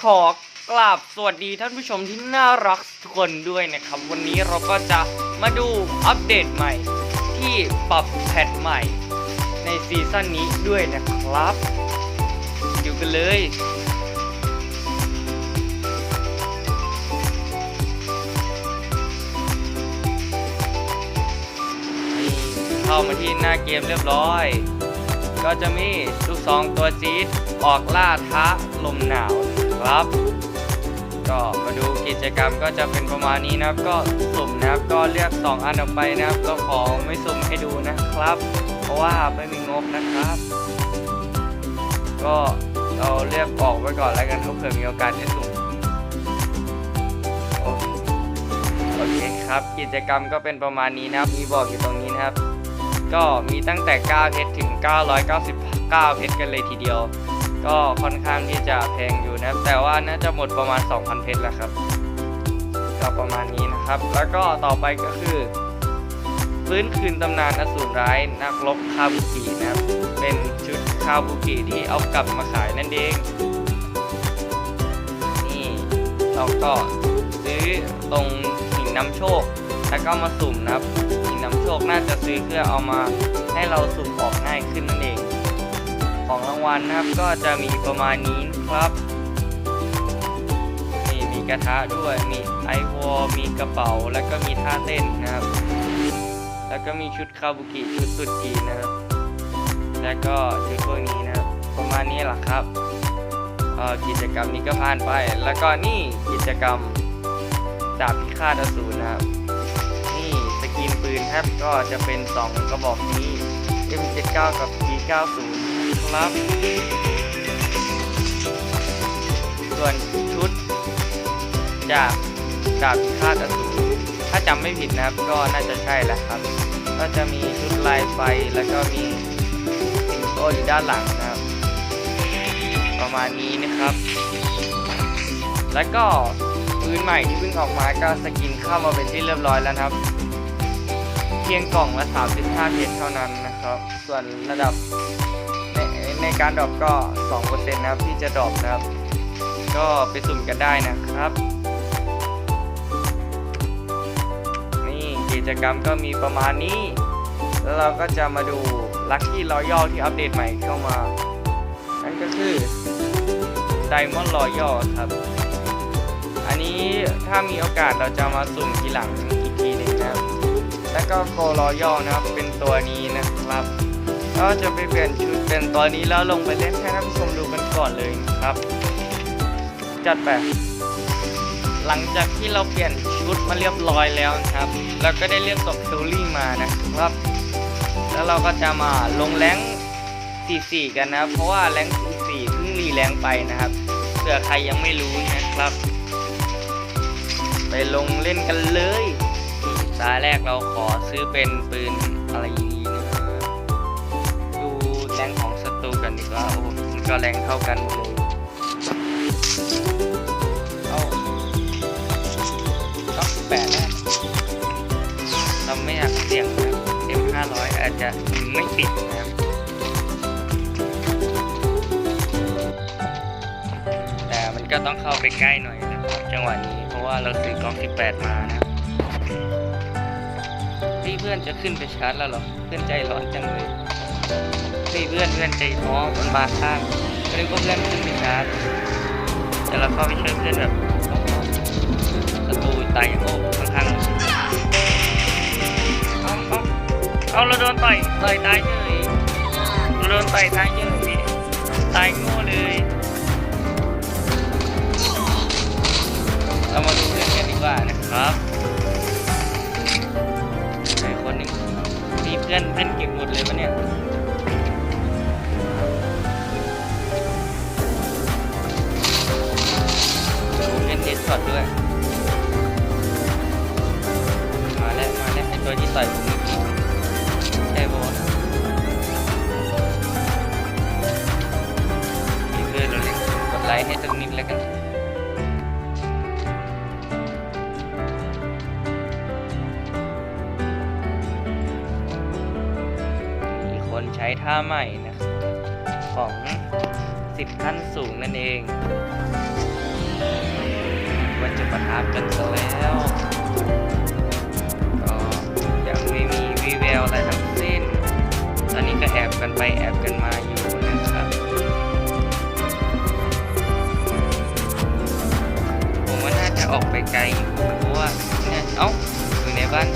ขอกราบสวัสดีท่านผู้ชมที่น่ารักทุกคนด้วยนะครับ วันนี้เราก็จะมาดูอัปเดตใหม่ ที่ปรับแพทใหม่ ในซีซั่นนี้ด้วยนะครับดูกันเลยเข้ามาที่หน้าเกมเรียบร้อยก็จะมีลูกซองตัวจี๊ดออกล่าท้าลมหนาว ครับ ก็มาดูกิจกรรมก็จะเป็นประมาณนี้นะครับ ก็สุ่มนะครับก็เลือก 2 อันออกไปนะครับก็ขอไม่สุ่มให้ดูนะครับ เพราะว่าไม่มีงบนะครับ ก็เราเลือกออกไว้ก่อนแล้วกันเผื่อมีโอกาสได้สุ่มโอเคโอเคครับ กิจกรรมก็เป็นประมาณนี้นะครับ มีบอกอยู่ตรงนี้นะครับ ก็มีตั้งแต่ 9 เพชรถึง 999 เพชรกันเลยทีเดียว ก็ค่อนข้างที่จะแพงอยู่นะแต่ว่าน่าจะหมดประมาณ 2,000 เพชรแล้วครับก็ประมาณนี้นะครับ แล้วก็ต่อไปก็คือฟื้นคืนตำนานอสูรร้ายนักรบคาบุกินะครับ เป็นชุดคาบุกิที่เอากลับมาขายนั่นเอง นี่เราก็ซื้อตรงหินนำโชค แล้วก็มาสุ่มนะครับ หินนำโชคน่าจะซื้อเพื่อเอามาให้เราสุ่มออกง่ายขึ้นนั่นเอง ของรางวัลนะครับ ก็จะมีประมาณนี้ครับนี่มีกระทะด้วยมีไอวอลมีกระเป๋าแล้วก็มีท่าเต้นนะครับ แล้วก็มีชุดคาบุกิชุดตุดจีนะครับแล้วก็ชุดพวกนี้นะครับประมาณนี้แหละครับกิจกรรมนี้ก็ผ่านไป แล้วก็นี่กิจกรรมดาบพิฆาตอสูรนะครับ นี่สกินปืนครับก็จะเป็น 2 กระบอกนี้ M79 กับ ครับ ส่วนชุดจากดาบพิฆาตอสูรถ้าจำไม่ผิดนะครับก็น่าจะใช่แหละครับ ก็จะมีชุดลายไฟแล้วก็มีสิงโตอยู่ด้านหลังนะครับ ประมาณนี้นะครับ แล้วก็ปืนใหม่ที่เพิ่งออกมาก็สกินเข้ามาเป็นที่เรียบร้อยแล้วครับ เพียงกล่องละ 35 เพชรเท่านั้นนะครับ ส่วนระดับ ในการดรอปก็ 2%นะครับที่จะดรอปนะครับ ก็ไปสุ่มกันได้นะครับ นี่กิจกรรมก็มีประมาณนี้ แล้วเราก็จะมาดูลัคกี้รอยัลที่อัปเดตใหม่เข้ามา นั่นก็คือ Diamond Royal ครับ อันนี้ถ้ามีโอกาสเราจะมาสุ่มทีหลังอีกทีหนึ่งนะครับ แล้วก็โกรอยัลนะครับเป็นตัวนี้นะครับ ก็จะไปเปลี่ยนชุดเป็นตัวนี้แล้วลงไปเล่นให้ท่านผู้ชมดูกันก่อนเลยครับ จัดไปหลังจากที่เราเปลี่ยนชุดมาเรียบร้อยแล้วนะครับแล้วก็ได้เลือกตกคิลลิ่มานะครับ แล้วเราก็จะมาลงแรง44 กันนะครับเพราะว่าแรง44เพิ่งรีแรงไปนะครับเผื่อใครยังไม่รู้นะครับ ไปลงเล่นกันเลยตาแรกเราขอซื้อเป็นปืนอะไร รงของศัตรูกันดีกว่าโอ้มันก็แรงเท่ากันหมดเลยเอาก็แปดแล้วเราไม่อยากเสี่ยงนะ M500 อาจจะไม่ติดนะครับแต่มันก็ต้องเข้าไปใกล้หน่อยนะครับจังหวะนี้เพราะว่าเราซื้อกล้อง18มานะพี่เพื่อนจะขึ้นไปชาร์จแล้วหรอ เพื่อนใจร้อนจังเลย พี่เพื่อนเพื่อนใจท้อมันมาข้างก็เลยก็เพื่อนขึ้นไปชาร์จแต่เราเข้าไปช่วยเพื่อนแบบศัตรูตายอย่างโอ้ข้างเอาเอาเอาเราโดนต่อยต่อยตายเลยเราโดนต่อยตายเลยตายโง่เลยเรามาดูเพื่อนกันดีกว่านะครับใครคนหนึ่งมีเพื่อนเพื่อนเก็บหมดเลยปะเนี่ย เล่นเทสช็อตด้วย มาแล้ว มาแล้วไอตัวที่ต่อยผมเมื่อกี้ใช่ปะวะมีเพื่อนเราเล่นกดไลค์ให้สักนิดแล้วกันมีคนใช้ท่าใหม่นะครับของสิทธิ์ขั้นสูงนั่นเอง มันจะประทับกันซะแล้ว ก็ยังไม่มีวีแววอะไรทั้งสิ้น ตอนนี้ก็แอบกันไปแอบกันมาอยู่นะครับผมว่าน่าจะออกไปไกลอยู่เพราะว่าเนี่ยเอ้าอยู่ในบ้าน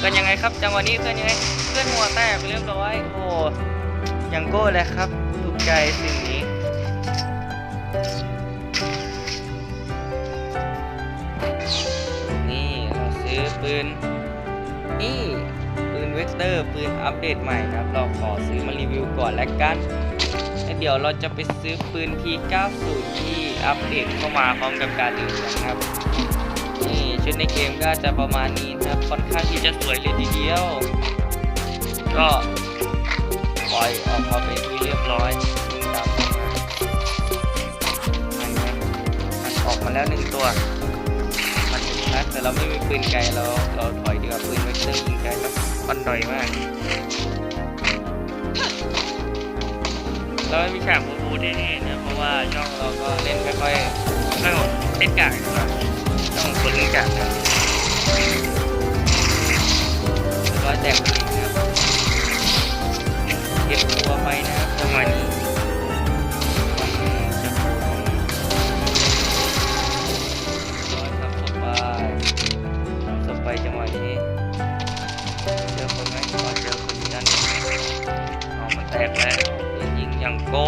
เนี่ยเพื่อนยังไงครับ จังหวะนี้เพื่อนยังไงเพื่อนหัวแตกไปเรียบร้อยโอ้ยังโก้เลยครับถูกใจสิ่งนี้นี่เราซื้อปืนนี่ปืนเวกเตอร์ปืนอัปเดตใหม่นะครับ เราขอซื้อมารีวิวก่อนแล้วกันแล้วเดี๋ยวเราจะไปซื้อปืน P90 ที่อัปเดตเข้ามาพร้อมกับการรีวิวนะครับ ชุดในเกมก็จะประมาณนี้นะครับค่อนข้างที่จะสวยเลยทีเดียว ก็ปล่อยออกมาเป็นที่เรียบร้อยตามมาอันนี้มันออกมาแล้วหนึ่งตัว มันนะแต่เราไม่มีปืนไกลเราเราถอยดีกว่าปืนเวกเตอร์ยิงไกลแบบปันดอยมากเราไม่มีฉากบูบูที่นี่นะเพราะว่าช่องเราก็เล่นไม่ค่อยไม่ค่อยเล่นกากดีกว่าช่องค นเล่นกากนะร้อยแตกไปอีกนะครับเก็บตัวไปนะครับจังหวะมันจะโผล่ตรงนี้ร้อยครับสบายสบายจังหวะนี้เจอคนไหมก็เจอคนกันเอามันแตกแล้วยิงยังโก้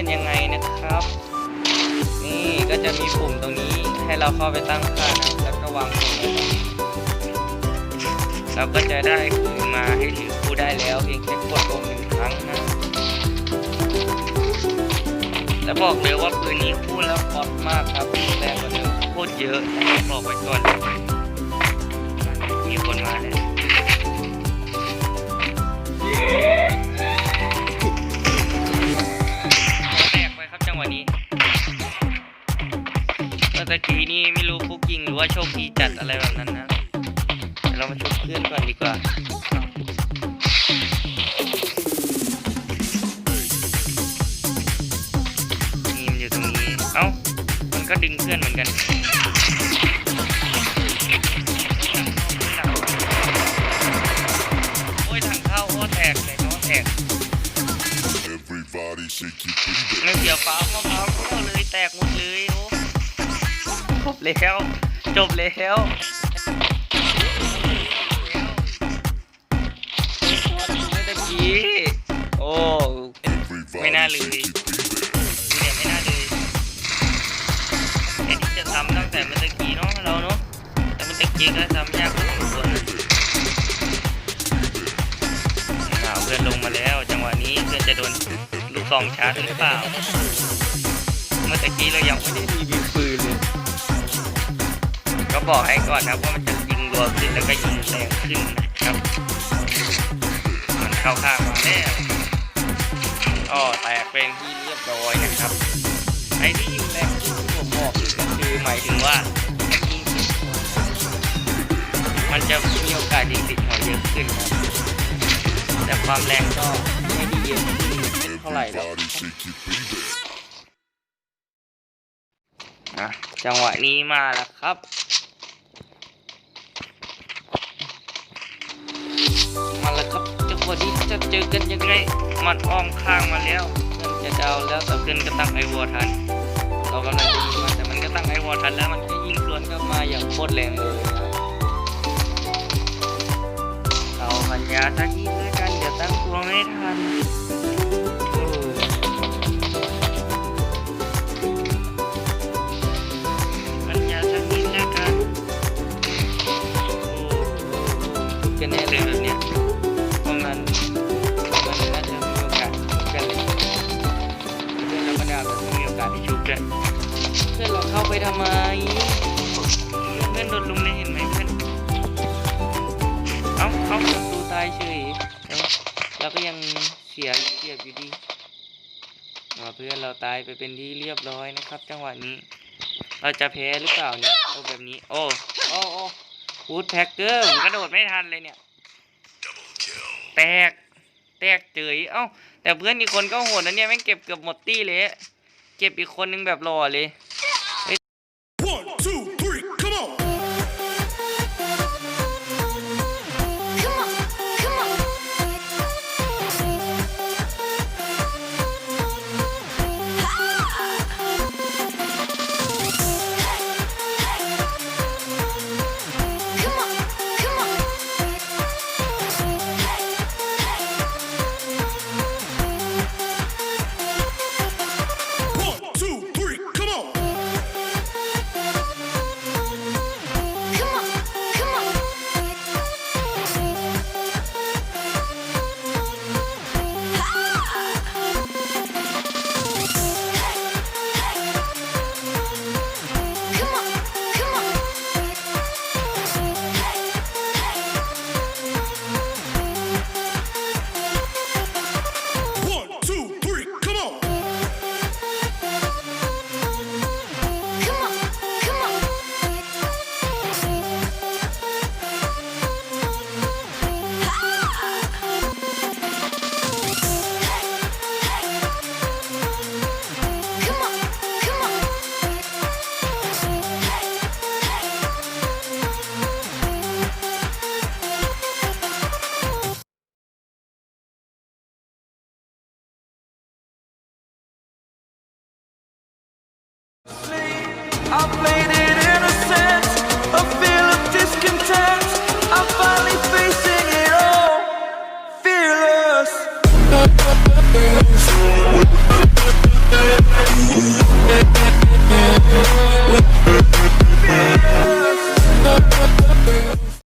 เป็นยังไงนะครับ นี่ก็จะมีปุ่มตรงนี้ให้เราเข้าไปตั้งค่านะแล้วก็วางปุ่มไว้ตรงนี้เราก็จะได้ปืนมาให้ถือคู่ได้แล้วเพียงแค่กดลงหนึ่งครั้งนะแล้วบอกเลยว่าปืนนี้พูดแล้วฮอตมากครับแรงกว่าเดิมโคตรเยอะบอกไว้ก่อนมีคนมาเลย ว่าโชคดีจัดอะไรแบบนั้นนะเดี๋ยวเรามาชุบเพื่อนก่อนดีกว่านี่มันอยู่ตรงนี้ เอ้า มันก็ดึงเพื่อนเหมือนกันโอ้ยทางเข้าโอ้แตกเลยเนาะแตก Everybody shake your booty. ไม่เสียวฟ้ามะพร้าวเข้าเลยแตกหมดเลยโอ้จบแล้ว จบแล้วไม่ตะกี้โอ้ Everybody May not shake lose. your booty. เนี่ยไม่น่าเลยไอ้ที่จะทำตั้งแต่เมื่อตะกี้เนาะเราเนาะแต่เมื่อตะกี้ก็ทำยากพอสมควรนะอ้าเพื่อนลงมาแล้ว จังหวะนี้เพื่อนจะโดนลูกซองชาร์จหรือเปล่า เมื่อตะกี้เรายังไม่ได้รีวิว ก็บอกให้ก่อนนะว่ามันจะยิงรัวขึ้นแล้วก็ยิงแรงขึ้นนะครับ มันเข้าข้างมาแล้วก็แตกเป็นที่เรียบร้อยนะครับไอ้ที่ยิงแรงที่ผมบอกก็คือหมายถึงว่ามันจะมีโอกาสยิงติดหัวเยอะขึ้นครับแต่ความแรงก็ไม่ได้เยอะเท่าไหร่หรอกนะจังหวะนี้มาแล้วครับ มาแล้วครับจังหวะนี้จะเจอกันยังไงมันอ้อมข้างมาแล้วเพื่อนจะดาวแล้วแต่เพื่อนก็ตั้งไอวอทันเรากำลังจะยิงมันแต่มันก็ตั้งไอวอทันแล้วมันก็ยิงสวนกลับมาอย่างโคตรแรงเลยนะครับเอาพันยาสักทีด้วยกันเดี๋ยวตั้งตัวไม่ทัน เป็นที่เรียบร้อยนะครับ จังหวะนี้ เราจะแพ้หรือเปล่าเนี่ยโอ้แบบนี้ โอ้โอ้โอ้วูดแพ็กเกอร์กระโดดไม่ทันเลยเนี่ย แตก แตกเจยเอ้า แต่เพื่อนอีกคนก็โหดนะเนี่ยแม่งเก็บเกือบหมดตี้เลย เก็บอีกคนนึงแบบรอเลย